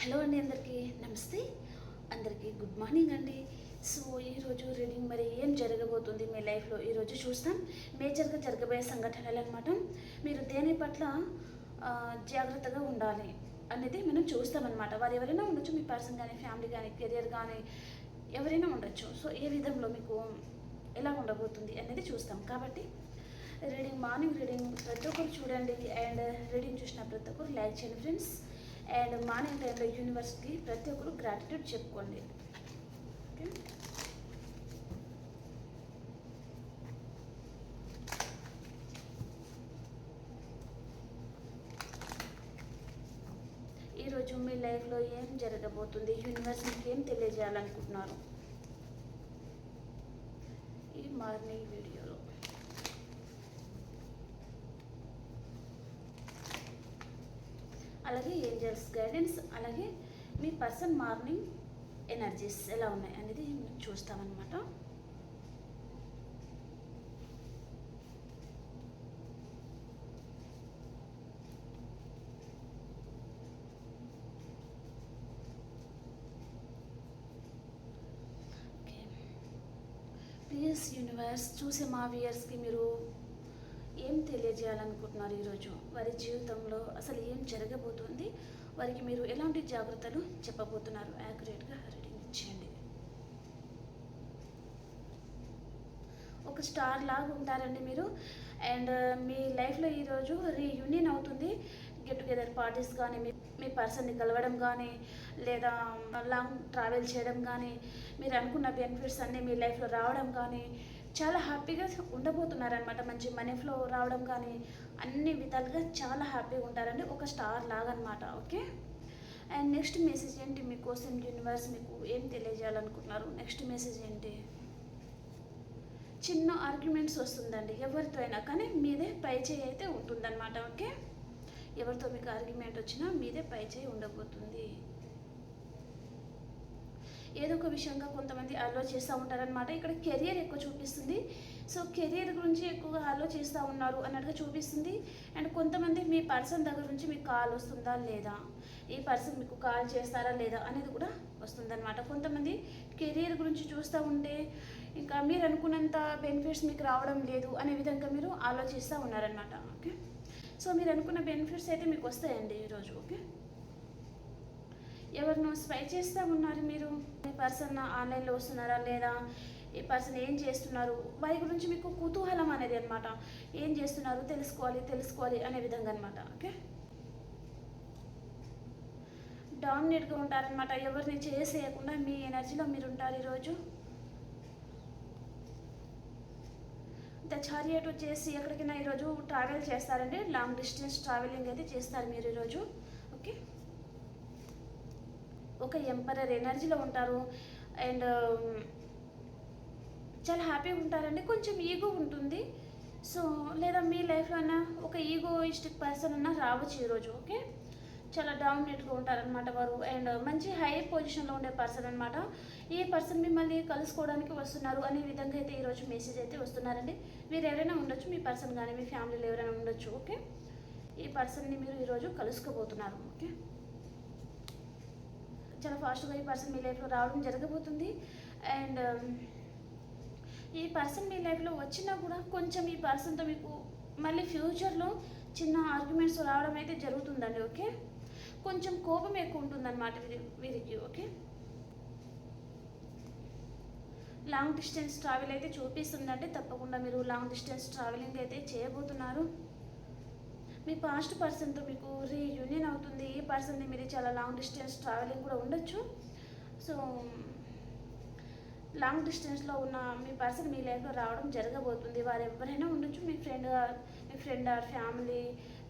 Hello అండి అందరికీ. నమస్తే. అందరికీ గుడ్ మార్నింగ్ అండి. సో ఈరోజు రీడింగ్ మరి ఏం జరగబోతుంది మీ లైఫ్లో? ఈరోజు చూస్తాం. మేజర్గా జరగబోయే సంఘటనలు అనమాట మీరు దేని పట్ల జాగ్రత్తగా ఉండాలి అనేది మనం చూస్తామన్నమాట. వారు ఎవరైనా ఉండొచ్చు మీ పర్సన్ కానీ ఫ్యామిలీ కానీ కెరియర్ కానీ ఎవరైనా ఉండొచ్చు. సో ఏ విధంలో మీకు ఎలా ఉండబోతుంది అనేది చూస్తాం. కాబట్టి రీడింగ్ మార్నింగ్ రీడింగ్ ప్రతి ఒక్కరు చూడండి. అండ్ రీడింగ్ చూసిన ప్రతి ఒక్కరు లైక్ చేయండి ఫ్రెండ్స్. అండ్ మార్నింగ్ టైంలో యూనివర్స్కి ప్రతి ఒక్కరు గ్రాటిట్యూడ్ చెప్పుకోండి. ఓకే ఈరోజు మీ లైఫ్లో ఏం జరగబోతుంది? యూనివర్స్ మీకు ఏం తెలియజేయాలనుకుంటున్నారు? ఈ మార్నింగ్ వీడియో అలాగే గైడెన్స్ అలాగే మీ పర్సన్ మార్నింగ్ ఎనర్జీస్ ఎలా ఉన్నాయి అనేది చూస్తామన్నమాట. ప్లీజ్ యూనివర్స్ చూసే మా వ్యూయర్స్కి మీరు తెలియజేయాలనుకుంటున్నారు ఈరోజు. వారి జీవితంలో అసలు ఏం జరగబోతుంది? వారికి మీరు ఎలాంటి జాగ్రత్తలు చెప్పబోతున్నారు? యాక్యురేట్గా రీడింగ్ ఇచ్చేయండి. ఒక స్టార్ లాగా ఉంటారండి మీరు. అండ్ మీ లైఫ్లో ఈరోజు రీయూనియన్ అవుతుంది. గెట్ టుగెదర్ పార్టీస్ కానీ మీ మీ పర్సన్ని కలవడం కానీ లేదా లాంగ్ ట్రావెల్ చేయడం కానీ మీరు అనుకున్న బెనిఫిట్స్ అన్నీ మీ లైఫ్లో రావడం కానీ చాలా హ్యాపీగా ఉండబోతున్నారనమాట మంచి మనీ ఫ్లో రావడం కానీ అన్ని విధాలుగా చాలా హ్యాపీగా ఉంటారండి ఒక స్టార్ లాగా అనమాట ఓకే? అండ్ నెక్స్ట్ మెసేజ్ ఏంటి మీకోసం యూనివర్స్ మీకు ఏం తెలియజేయాలనుకుంటున్నారు? నెక్స్ట్ మెసేజ్ ఏంటి? చిన్న ఆర్గ్యుమెంట్స్ వస్తుందండి ఎవరితో అయినా కానీ మీదే పై చేయి అయితే ఉంటుందన్నమాట ఓకే? ఎవరితో మీకు ఆర్గ్యుమెంట్ వచ్చినా మీదే పై చేయి ఉండబోతుంది. ఏదో ఒక విషయంగా కొంతమంది ఆలోచిస్తూ ఉంటారనమాట ఇక్కడ కెరియర్ ఎక్కువ చూపిస్తుంది. సో కెరియర్ గురించి ఎక్కువగా ఆలోచిస్తూ ఉన్నారు అన్నట్టుగా చూపిస్తుంది. అండ్ కొంతమంది మీ పర్సన్ దగ్గర నుంచి మీకు కాల్ వస్తుందా లేదా? ఈ పర్సన్ మీకు కాల్ చేస్తారా లేదా అనేది కూడా వస్తుందన్నమాట. కొంతమంది కెరియర్ గురించి చూస్తూ ఉంటే ఇంకా మీరు అనుకున్నంత బెనిఫిట్స్ మీకు రావడం లేదు అనే విధంగా మీరు ఆలోచిస్తూ ఉన్నారనమాట ఓకే? సో మీరు అనుకున్న బెనిఫిట్స్ అయితే మీకు వస్తాయండి ఈరోజు. ఓకే? ఎవరినో స్పై చేస్తూ ఉన్నారు మీరు? ఈ పర్సన్ ఆన్లైన్లో వస్తున్నారా లేదా? ఈ పర్సన్ ఏం చేస్తున్నారు? వారి గురించి మీకు కుతూహలం అనేది అనమాట ఏం చేస్తున్నారు? తెలుసుకోవాలి తెలుసుకోవాలి అనే విధంగా అనమాట ఓకే డామినేట్గా ఉంటారనమాట ఎవరిని చేసేయకుండా మీ ఎనర్జీలో మీరు ఉంటారు ఈరోజు. ద చారియట్ వచ్చేసి ఎక్కడికైనా ఈరోజు ట్రావెల్ చేస్తారండి. లాంగ్ డిస్టెన్స్ ట్రావెలింగ్ అయితే చేస్తారు మీరు ఈరోజు ఓకే ఒక ఎంపరర్ ఎనర్జీలో ఉంటారు. అండ్ చాలా హ్యాపీగా ఉంటారండి. కొంచెం ఈగో ఉంటుంది. సో లేదా మీ లైఫ్లో అయినా ఒక ఈగోయిస్టిక్ పర్సన్ అన్నా రావచ్చు ఈరోజు ఓకే? చాలా డామినేట్గా ఉంటారనమాట వారు. అండ్ మంచి హై పొజిషన్లో ఉండే పర్సన్ అనమాట ఈ పర్సన్ మిమ్మల్ని కలుసుకోవడానికి వస్తున్నారు అనే విధంగా అయితే ఈరోజు మెసేజ్ అయితే వస్తున్నారండి. మీరు ఎవరైనా ఉండొచ్చు మీ పర్సన్ కానీ మీ ఫ్యామిలీలో ఎవరైనా ఉండొచ్చు ఓకే? ఈ పర్సన్ని మీరు ఈరోజు కలుసుకోబోతున్నారు ఓకే? చాలా ఫాస్ట్గా ఈ పర్సన్ మీ లైఫ్లో రావడం జరగబోతుంది. అండ్ um, ఈ పర్సన్ మీ లైఫ్లో వచ్చినా కూడా కొంచెం ఈ పర్సన్తో మీకు మళ్ళీ ఫ్యూచర్లో చిన్న ఆర్గ్యుమెంట్స్ రావడం అయితే జరుగుతుందండి ఓకే? కొంచెం కోపం ఎక్కువ ఉంటుందన్నమాట వీరి వీరికి ఓకే? లాంగ్ డిస్టెన్స్ ట్రావెల్ అయితే చూపిస్తుందంటే తప్పకుండా మీరు లాంగ్ డిస్టెన్స్ ట్రావెలింగ్ అయితే చేయబోతున్నారు. మీ పాస్ట్ పర్సన్తో మీకు రీయూనియన్ అవుతుంది. ఈ పర్సన్ని మీరు చాలా లాంగ్ డిస్టెన్స్ ట్రావెలింగ్ కూడా ఉండొచ్చు. సో లాంగ్ డిస్టెన్స్లో ఉన్న మీ పర్సన్ మీ లైఫ్లో రావడం జరగబోతుంది. వారు ఎవరైనా ఉండొచ్చు. మీ ఫ్రెండ్ మీ ఫ్రెండ్ ఆర్ ఫ్యామిలీ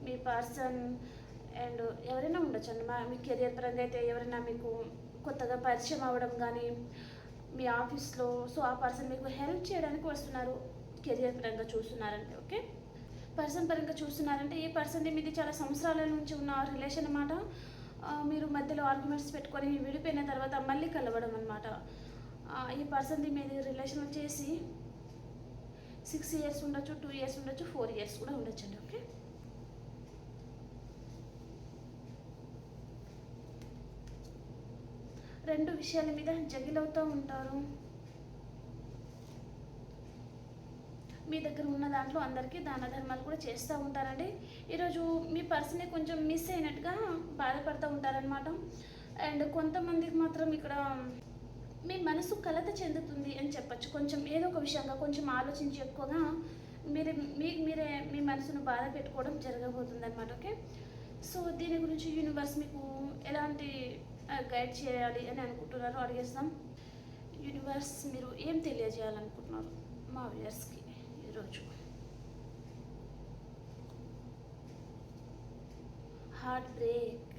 మీ పర్సన్ అండ్ ఎవరైనా ఉండొచ్చు అండి. మా మీ కెరియర్ పరంగా అయితే ఎవరైనా మీకు కొత్తగా పరిచయం అవ్వడం కానీ మీ ఆఫీస్లో సో ఆ పర్సన్ మీకు హెల్ప్ చేయడానికి వస్తున్నారు. కెరియర్ పరంగా చూస్తున్నారంటే ఓకే పర్సన్ పరంగా చూస్తున్నారంటే ఈ పర్సన్ మీది చాలా సంవత్సరాల నుంచి ఉన్న రిలేషన్ అన్నమాట. మీరు మధ్యలో ఆర్గ్యుమెంట్స్ పెట్టుకొని విడిపోయిన తర్వాత మళ్ళీ కలవడం అనమాట ఈ పర్సన్ది మీది రిలేషన్ వచ్చేసి సిక్స్ ఇయర్స్ ఉండొచ్చు టూ ఇయర్స్ ఉండొచ్చు ఫోర్ ఇయర్స్ కూడా ఉండొచ్చండి ఓకే రెండు విషయాల మీద జగిలవుతూ ఉంటారు. మీ దగ్గర ఉన్న దాంట్లో అందరికీ దాన ధర్మాలు కూడా చేస్తూ ఉంటారండి. ఈరోజు మీ పర్సన్ని కొంచెం మిస్ అయినట్టుగా బాధపడుతూ ఉంటారనమాట అండ్ కొంతమందికి మాత్రం ఇక్కడ మీ మనసు కలత చెందుతుంది అని చెప్పచ్చు. కొంచెం ఏదో ఒక విషయంగా కొంచెం ఆలోచించి ఎక్కువగా మీరు మీ మీరే మీ మనసును బాధ పెట్టుకోవడం జరగబోతుంది అనమాట ఓకే? సో దీని గురించి యూనివర్స్ మీకు ఎలాంటి గైడ్ చేయాలి అని అనుకుంటున్నారో అడిగేస్తాం. యూనివర్స్ మీరు ఏం తెలియజేయాలనుకుంటున్నారు మా వ్యూయర్స్కి? ఈరోజు హార్ట్ బ్రేక్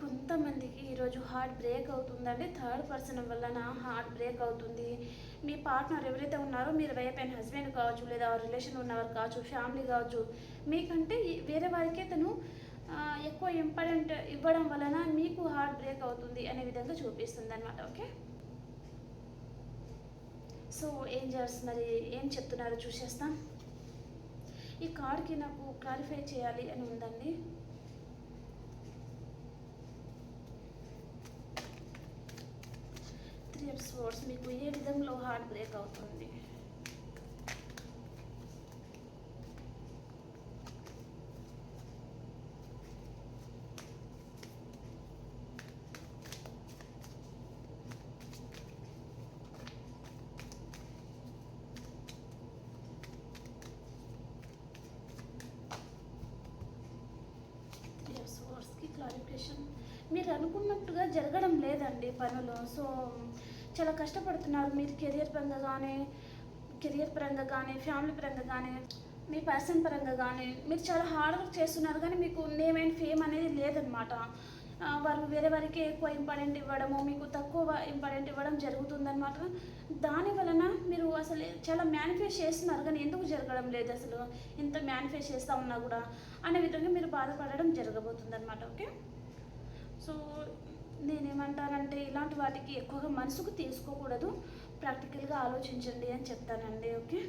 కొంతమందికి ఈరోజు హార్ట్ బ్రేక్ అవుతుందండి. థర్డ్ పర్సన్ వలన హార్ట్ బ్రేక్ అవుతుంది. మీ పార్ట్నర్ ఎవరైతే ఉన్నారో మీరు వైఫ్ అండ్ హస్బెండ్ కావచ్చు లేదా రిలేషన్ ఉన్నవారు కావచ్చు ఫ్యామిలీ కావచ్చు మీకంటే వేరే వారికే తను ఎక్కువ ఇంపార్టెంట్ ఇవ్వడం వలన మీకు హార్ట్ బ్రేక్ అవుతుంది అనే విధంగా చూపిస్తుంది అనమాట ఓకే సో ఏంజల్స్ మరి ఏం చెప్తున్నారో? చూసేస్తాం. ఈ కార్డ్కి నాకు క్లారిఫై చేయాలి అని ఉందండి. త్రీ ఇయర్స్ వర్డ్స్ మీకు ఏ విధంలో హార్ట్ బ్రేక్ అవుతుంది త్రీ ఆఫ్ స్పోర్ట్స్కి మీరు అనుకున్నట్టుగా జరగడం లేదండి పనులు. సో చాలా కష్టపడుతున్నారు. మీరు కెరియర్ పరంగా కానీ కెరియర్ పరంగా కానీ ఫ్యామిలీ పరంగా కానీ మీ పర్సన్ పరంగా కానీ మీరు చాలా హార్డ్ వర్క్ చేస్తున్నారు. కానీ మీకు నేమ్ అండ్ ఫేమ్ అనేది లేదనమాట వారు వేరే వారికి ఎక్కువ ఇంపార్టెంట్ ఇవ్వడము మీకు తక్కువ ఇంపార్టెంట్ ఇవ్వడం జరుగుతుందన్నమాట. దాని వలన మీరు అసలు చాలా మేనిఫెస్ట్ చేస్తున్నారు. కానీ ఎందుకు జరగడం లేదు అసలు? ఇంత మేనిఫెస్ట్ చేస్తూ ఉన్నా కూడా అనే విధంగా మీరు బాధపడడం జరగబోతుంది అనమాట ఓకే? సో నేనేమంటానంటే ఇలాంటి వాటికి ఎక్కువగా మనసుకు తీసుకోకూడదు. ప్రాక్టికల్గా ఆలోచించండి అని చెప్తానండి ఓకే?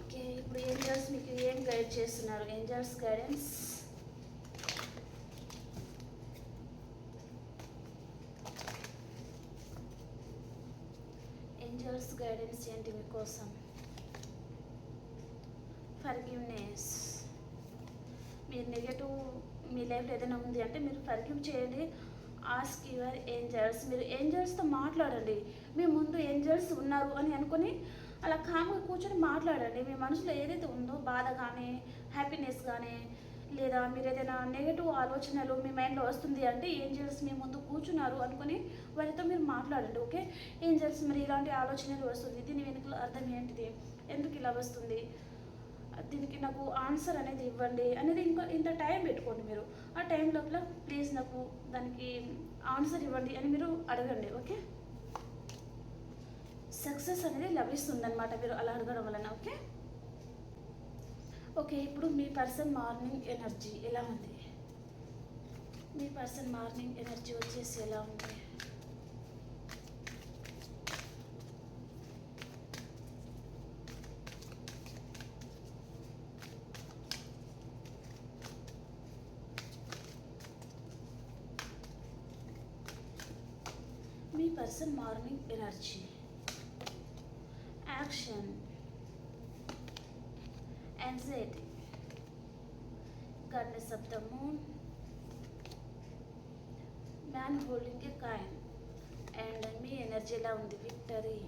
ఓకే ఇప్పుడు ఏంజల్స్ మీకు ఏం గైడ్ చేస్తున్నారు? Angels guidance? ఏంజల్స్ గైడెన్స్ ఏంటి మీకోసం? ఫర్గివ్నెస్. మీరు నెగటివ్ మీ లైఫ్లో ఏదైనా ఉంది అంటే మీరు ఫర్గివ్ చేయండి. ఆస్క్ యువర్ ఏంజల్స్ మీరు ఏంజల్స్తో మాట్లాడండి. మీ ముందు ఏంజల్స్ ఉన్నారు అని అనుకొని అలా కామ్గా కూర్చొని మాట్లాడండి. మీ మనసులో ఏదైతే ఉందో బాధ కానీ హ్యాపీనెస్ కానీ లేదా మీరు ఏదైనా నెగటివ్ ఆలోచనలు మీ మైండ్లో వస్తుంది అంటే ఏంజల్స్ మీ ముందు కూర్చున్నారు అనుకుని వారితో మీరు మాట్లాడండి ఓకే? ఏంజల్స్ మరి ఇలాంటి ఆలోచనలు వస్తుంది. దీని వెనుకల అర్థం ఏంటిది? ఎందుకు ఇలా వస్తుంది? దీనికి నాకు ఆన్సర్ అనేది ఇవ్వండి అనేది ఇంకా ఇంత టైం పెట్టుకోండి మీరు. ఆ టైం లోపల ప్లీజ్ నాకు దానికి ఆన్సర్ ఇవ్వండి అని మీరు అడగండి ఓకే సక్సెస్ అనేది లభిస్తుంది అనమాట మీరు అలా అడగడం వలన ఓకే ఓకే ఇప్పుడు మీ పర్సన్ మార్నింగ్ ఎనర్జీ ఎలా ఉంది? మీ పర్సన్ మార్నింగ్ ఎనర్జీ వచ్చేసి ఎలా ఉంది మీ person morning energy action anxiety goddess of the moon. Man holding a coin and me energy ఎలా ఉంది. Victory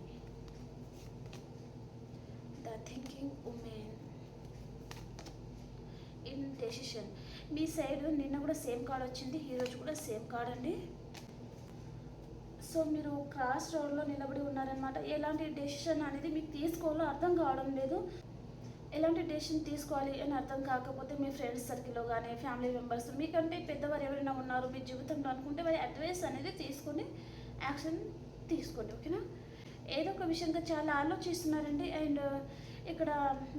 the thinking woman in decision me side నిన్న కూడా సేమ్ కార్డ్ వచ్చింది. ఈరోజు కూడా సేమ్ కార్డ్ అండి. సో మీరు క్రాస్ రోడ్లో నిలబడి ఉన్నారనమాట ఎలాంటి డెసిషన్ అనేది మీకు తీసుకోవాలో అర్థం కావడం లేదు. ఎలాంటి డెసిషన్ తీసుకోవాలి అని అర్థం కాకపోతే మీ ఫ్రెండ్స్ సర్కిల్లో కానీ ఫ్యామిలీ మెంబర్స్ మీకంటే పెద్దవారు ఎవరైనా ఉన్నారు మీ జీవితంలో అనుకుంటే వారి అడ్వైస్ అనేది తీసుకొని యాక్షన్ తీసుకోండి ఓకేనా ఏదో ఒక విషయంగా చాలా ఆలోచిస్తున్నారండి. అండ్ ఇక్కడ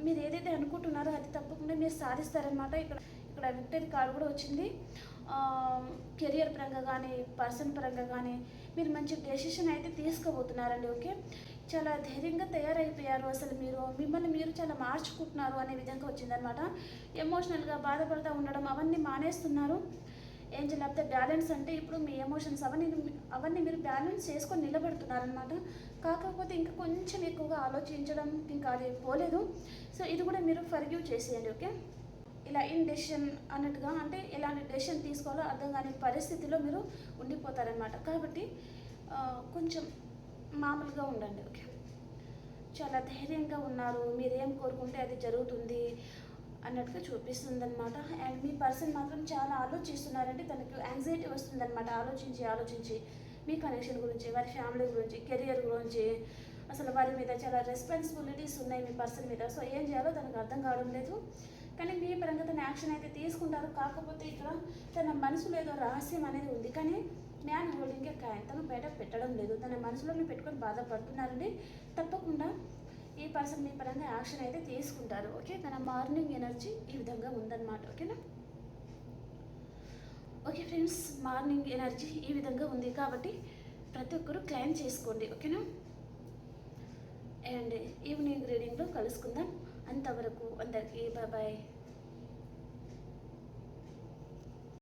మీరు ఏదైతే అనుకుంటున్నారో అది తప్పకుండా మీరు సాధిస్తారనమాట ఇక్కడ ఇక్కడ విక్టరీ కార్డు కూడా వచ్చింది. కెరియర్ పరంగా కానీ పర్సన్ పరంగా కానీ మీరు మంచి డెసిషన్ అయితే తీసుకోబోతున్నారండి ఓకే చాలా ధైర్యంగా తయారైపోయారు అసలు మీరు. మిమ్మల్ని మీరు చాలా మార్చుకుంటున్నారు అనే విధంగా వచ్చిందనమాట ఎమోషనల్గా బాధపడతా ఉండడం అవన్నీ మానేస్తున్నారు. ఏంజల్ ఆఫ్ ద బ్యాలెన్స్ అంటే ఇప్పుడు మీ ఎమోషన్స్ అవన్నీ అవన్నీ మీరు బ్యాలెన్స్ చేసుకొని నిలబడుతున్నారనమాట కాకపోతే ఇంకా కొంచెం ఎక్కువగా ఆలోచించడం ఇంకా అది పోలేదు. సో ఇది కూడా మీరు ఫర్గ్యూ చేసేయండి ఓకే ఇలా ఇన్ డెసిషన్ అన్నట్టుగా అంటే ఎలాంటి డెసిషన్ తీసుకోవాలో అర్థం కాని పరిస్థితిలో మీరు ఉండిపోతారనమాట కాబట్టి కొంచెం మామూలుగా ఉండండి ఓకే? చాలా ధైర్యంగా ఉన్నారు మీరేం కోరుకుంటే అది జరుగుతుంది అన్నట్టుగా చూపిస్తుంది అనమాట అండ్ మీ పర్సన్ మాత్రం చాలా ఆలోచిస్తున్నారంటే తనకు యాంగ్జైటీ వస్తుందనమాట ఆలోచించి ఆలోచించి మీ కనెక్షన్ గురించి వారి ఫ్యామిలీ గురించి కెరియర్ గురించి. అసలు వారి మీద చాలా రెస్పాన్సిబిలిటీస్ ఉన్నాయి మీ పర్సన్ మీద. సో ఏం చేయాలో తనకు అర్థం కావడం లేదు. కానీ మీ పరంగా తన యాక్షన్ అయితే తీసుకుంటారు. కాకపోతే ఇక్కడ తన మనసులో ఏదో రహస్యం అనేది ఉంది. కానీ మ్యాన్ హోల్డింగ్ కాయ. తను బయట పెట్టడం లేదు. తన మనసులోనే పెట్టుకొని బాధపడుతున్నారండి. తప్పకుండా ఈ పర్సన్ మీ పరంగా యాక్షన్ అయితే తీసుకుంటారు. ఓకే? తన మార్నింగ్ ఎనర్జీ ఈ విధంగా ఉందన్నమాట. ఓకేనా? ఓకే ఫ్రెండ్స్ మార్నింగ్ ఎనర్జీ ఈ విధంగా ఉంది కాబట్టి ప్రతి ఒక్కరూ క్లైమ్ చేసుకోండి. ఓకేనా? అండ్ ఈవినింగ్ రీడింగ్లో కలుసుకుందాం. అంతవరకు అందరికీ బాయ్